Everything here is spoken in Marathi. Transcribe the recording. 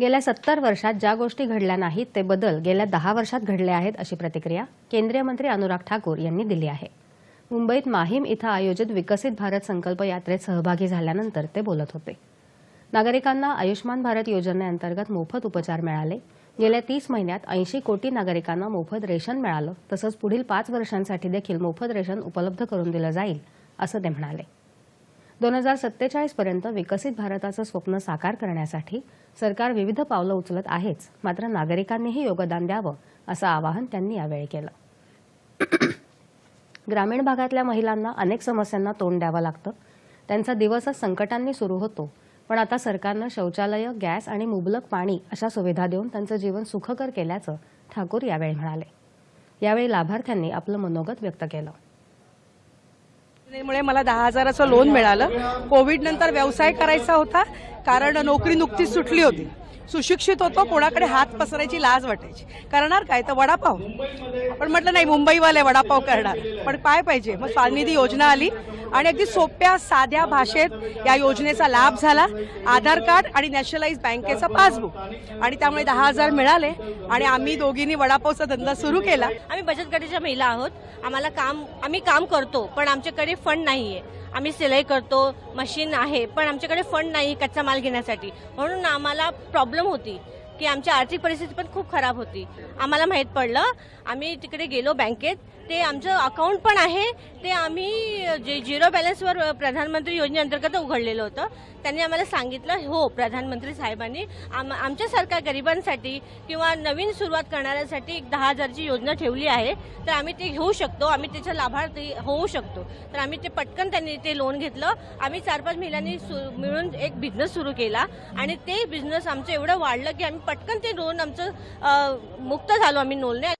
गेल्या सत्तर वर्षात ज्या गोष्टी घडल्या नाहीत ते बदल गेल्या दहा वर्षात घडले आहेत अशी प्रतिक्रिया केंद्रीय मंत्री अनुराग ठाकूर यांनी दिली आहे. मुंबईत माहीम इथं आयोजित विकसित भारत संकल्प यात्रेत सहभागी झाल्यानंतर ते बोलत होते. नागरिकांना आयुष्मान भारत योजनेअंतर्गत मोफत उपचार मिळाले. गेल्या तीस महिन्यात ऐंशी कोटी नागरिकांना मोफत रेशन मिळालं. तसंच पुढील पाच वर्षांसाठी देखील मोफत रेशन उपलब्ध करून दिलं जाईल असं ते म्हणाले. दोन हजार सत्तेचाळीस पर्यंत विकसित भारताचं स्वप्न साकार करण्यासाठी सरकार विविध पावलं उचलत आहेच. मात्र नागरिकांनीही योगदान द्यावं असं आवाहन त्यांनी यावेळी केलं. ग्रामीण भागातल्या महिलांना अनेक समस्यांना तोंड द्यावं लागतं. त्यांचा दिवसच संकटांनी सुरू होतो. पण आता सरकारनं शौचालय गॅस आणि मुबलक पाणी अशा सुविधा देऊन त्यांचं जीवन सुखकर केल्याचं ठाकूर यावेळी म्हणाले. यावेळी लाभार्थ्यांनी आपलं मनोगत व्यक्त केलं. योजनेमुळे मला दहा हजाराचं लोन मिळालं. कोविड नंतर व्यवसाय करायचा होता कारण नोकरी नुकतीच सुटली होती. सुशिक्षित होतो कोणाकडे हात पसरायची लाज वाटायची. करणार काय? तर वडापाव. पण म्हटलं नाही मुंबईवाले वडापाव करणार. पण काय पाहिजे? मग स्वानिधी योजना आली. आणि अगदी सोप्या साध्या भाषेत या योजनेचा लाभ झाला. आधार कार्ड आणि नॅशनलाइज बँकेचं पासबुक. आणि त्यामुळे दहा हजार मिळाले आणि आम्ही दोघींनी वडापावचा धंदा सुरू केला. आम्ही बचत गटाच्या महिला आहोत. आम्हाला काम आम्ही काम करतो पण आमच्याकडे फंड नाहीये. आम्ही सिलाई करतो मशीन आहे पण आमच्याकडे फंड नाही कच्चा माल घेण्यासाठी. म्हणून आम्हाला प्रॉब्लेम होती. की आमची आर्थिक परिस्थिती पण खूप खराब होती. आम्हाला माहीत पडलं. आम्ही तिकडे गेलो बँकेत. ते आमचं अकाउंट पण आहे. ते आम्ही जे झिरो बॅलन्सवर प्रधानमंत्री योजनेअंतर्गत उघडलेलं होतं. त्यांनी आम्हाला सांगितलं हो प्रधानमंत्री साहेबांनी आम आमच्यासारख्या गरिबांसाठी किंवा नवीन सुरुवात करणाऱ्यांसाठी एक दहा हजारची योजना ठेवली आहे. तर आम्ही ते घेऊ शकतो. आम्ही त्याच्या लाभार्थी होऊ शकतो. तर आम्ही ते पटकन त्यांनी ते लोन घेतलं. आम्ही चार पाच महिलांनी सु- मिळून एक बिझनेस सुरू केला. आणि ते बिझनेस आमचं एवढं वाढलं की आम्ही पटकन ते लोन आमचं मुक्त झालो आम्ही नोलने.